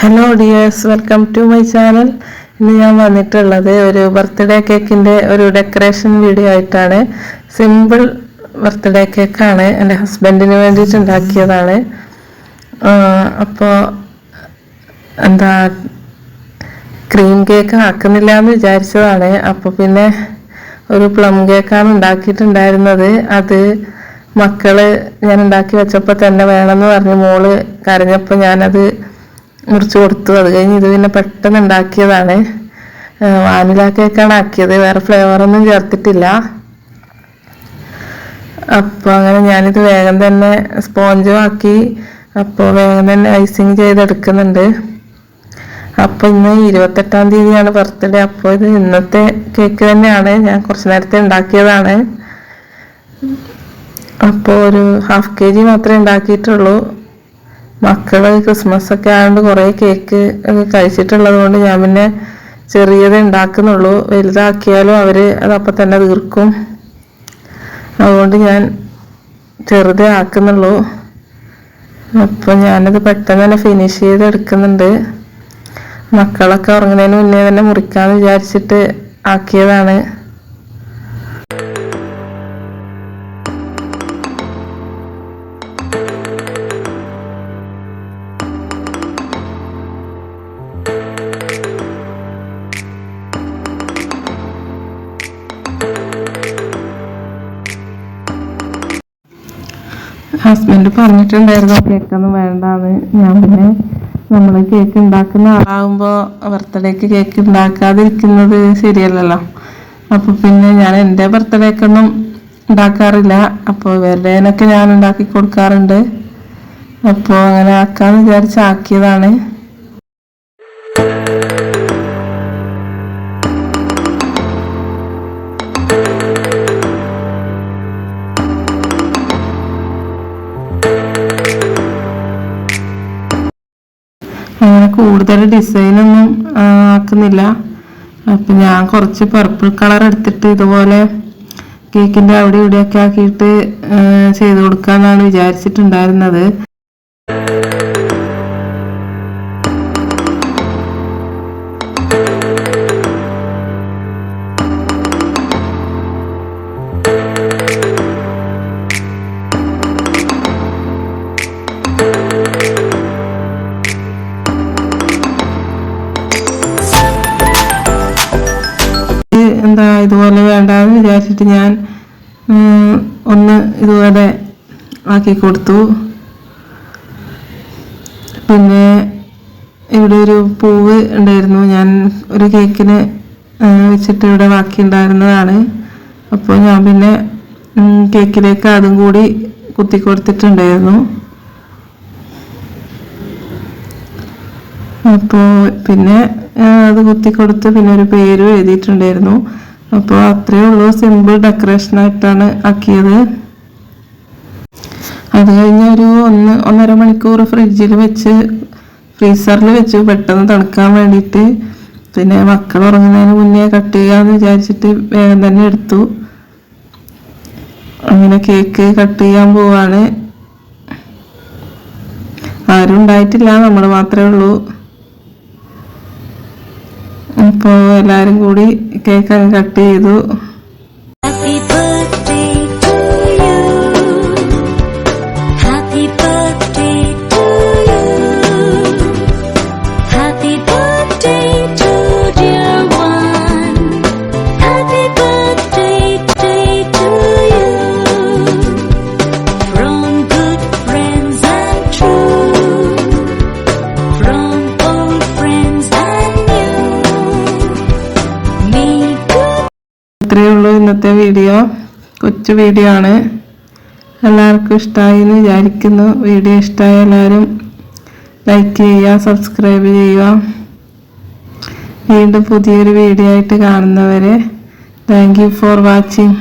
Hello dears welcome to my channel ഇന്ന് ഞാൻ വന്നിട്ടുള്ളത് ഒരു ബർത്ത്ഡേ കേക്കിന്റെ ഒരു ഡെക്കറേഷൻ വീഡിയോ ആയിട്ടാണ്. സിമ്പിൾ ബർത്ത്ഡേ കേക്കാണ് എന്റെ ഹസ്ബൻഡിന് വേണ്ടിയിട്ട് ഉണ്ടാക്കിയതാണ്. അപ്പോൾ എന്താ ക്രീം കേക്ക് ആക്കുന്നില്ല എന്ന് വിചാരിച്ചതാണ്. അപ്പോൾ പിന്നെ ഒരു പ്ലം കേക്കാണ് ഉണ്ടാക്കിയിട്ടുണ്ടായിരുന്നത്. അത് മക്കൾ ഞാൻ ഉണ്ടാക്കി വെച്ചപ്പോൾ തന്നെ വേണമെന്ന് പറഞ്ഞ് മോൾ കരഞ്ഞപ്പോൾ ഞാനത് മുറിച്ച് കൊടുത്തു. അത് കഴിഞ്ഞ് ഇത് പിന്നെ പെട്ടെന്ന് ഉണ്ടാക്കിയതാണ്. വാനില കേക്കാണ് ആക്കിയത്. വേറെ ഫ്ലേവറൊന്നും ചേർത്തിട്ടില്ല. അപ്പോൾ അങ്ങനെ ഞാനിത് വേഗം തന്നെ സ്പോഞ്ചും ആക്കി. അപ്പോൾ വേഗം തന്നെ ഐസിങ് ചെയ്തെടുക്കുന്നുണ്ട്. അപ്പോൾ ഇന്ന് ഇരുപത്തെട്ടാം തീയതിയാണ് ബർത്ത്ഡേ അപ്പോൾ ഇത് ഇന്നത്തെ കേക്ക് തന്നെയാണ്. ഞാൻ കുറച്ച് നേരത്തെ ഉണ്ടാക്കിയതാണ്. അപ്പോൾ ഒരു ഹാഫ് കെ ജി മാത്രമേ ഉണ്ടാക്കിയിട്ടുള്ളൂ. മക്കൾ ക്രിസ്മസ് ഒക്കെ ആയതുകൊണ്ട് കുറേ കേക്ക് ഒക്കെ കഴിച്ചിട്ടുള്ളത് കൊണ്ട് ഞാൻ പിന്നെ ചെറിയത് ഉണ്ടാക്കുന്നുള്ളൂ വലുതാക്കിയാലും അവർ അത് അപ്പൊ തന്നെ തീർക്കും. അതുകൊണ്ട് ഞാൻ ചെറുതേ ആക്കുന്നുള്ളൂ. അപ്പോൾ ഞാനത് പെട്ടെന്ന് തന്നെ ഫിനിഷ് ചെയ്ത് എടുക്കുന്നുണ്ട് മക്കളൊക്കെ ഉറങ്ങുന്നതിന് മുന്നേ തന്നെ മുറിക്കാന്ന് വിചാരിച്ചിട്ട് ആക്കിയതാണ്. ഹസ്ബൻഡ് പറഞ്ഞിട്ടുണ്ടായിരുന്നു കേക്കൊന്നും വേണ്ടാന്ന്. ഞാൻ പിന്നെ നമ്മൾ കേക്ക് ഉണ്ടാക്കുന്ന ആളാകുമ്പോൾ ബർത്ത്ഡേക്ക് കേക്ക് ഉണ്ടാക്കാതിരിക്കുന്നത് ശരിയല്ലല്ലോ. അപ്പോൾ പിന്നെ ഞാൻ എന്റെ ബർത്ത്ഡേക്കൊന്നും ഉണ്ടാക്കാറില്ല. അപ്പോൾ ഇവരുടേനൊക്കെ ഞാൻ ഉണ്ടാക്കി കൊടുക്കാറുണ്ട്. അപ്പോൾ അങ്ങനെ ആക്കാമെന്ന് വിചാരിച്ച് കൂടുതൽ ഡിസൈനൊന്നും ആക്കുന്നില്ല. അപ്പം ഞാൻ കുറച്ച് പർപ്പിൾ കളർ എടുത്തിട്ട് ഇതുപോലെ കേക്കിന്റെ അവിടെ ഇവിടെയൊക്കെ ആക്കിയിട്ട് ചെയ്ത് കൊടുക്കാമെന്നാണ് വിചാരിച്ചിട്ടുണ്ടായിരുന്നത്. എന്താ ഇതുപോലെ വേണ്ടാന്ന് വിചാരിച്ചിട്ട് ഞാൻ ഒന്ന് ഇതുപോലെ ആക്കി കൊടുത്തു. പിന്നെ ഇവിടെ ഒരു പൂവ് ഉണ്ടായിരുന്നു. ഞാൻ ഒരു കേക്കിന് വെച്ചിട്ട് ഇവിടെ ബാക്കി ഉണ്ടായിരുന്നതാണ്. അപ്പോൾ ഞാൻ പിന്നെ കേക്കിലേക്ക് അതും കൂടി കുത്തി കൊടുത്തിട്ടുണ്ടായിരുന്നു. അപ്പോൾ പിന്നെ അത് കുത്തി കൊടുത്ത് പിന്നെ ഒരു പേര് എഴുതിയിട്ടുണ്ടായിരുന്നു. അപ്പോൾ അത്രയേ ഉള്ളൂ. സിമ്പിൾ ഡെക്കറേഷൻ ആയിട്ടാണ് ആക്കിയത്. അത് കഴിഞ്ഞ് ഒരു ഒന്ന് ഒന്നര മണിക്കൂർ ഫ്രിഡ്ജിൽ വെച്ച് ഫ്രീസറിൽ വെച്ച് പെട്ടെന്ന് തണുക്കാൻ വേണ്ടിയിട്ട് പിന്നെ മക്കൾ ഉറങ്ങുന്നതിന് മുന്നേ കട്ട് ചെയ്യാമെന്ന് വിചാരിച്ചിട്ട് വേഗം തന്നെ എടുത്തു. അങ്ങനെ കേക്ക് കട്ട് ചെയ്യാൻ പോവാണ്. ആരും ഉണ്ടായിട്ടില്ല. നമ്മൾ മാത്രമേ ഉള്ളൂ. അപ്പോൾ എല്ലാവരും കൂടി കേക്ക് കട്ട് ചെയ്തു. ഇന്നത്തെ വീഡിയോ കൊച്ചു വീഡിയോ ആണ്. എല്ലാവർക്കും ഇഷ്ടമായി എന്ന് വിചാരിക്കുന്നു. വീഡിയോ ഇഷ്ടമായ എല്ലാവരും ലൈക്ക് ചെയ്യുക സബ്സ്ക്രൈബ് ചെയ്യുക. വീണ്ടും പുതിയൊരു വീഡിയോ ആയിട്ട് കാണുന്നവരെ താങ്ക് ഫോർ വാച്ചിങ്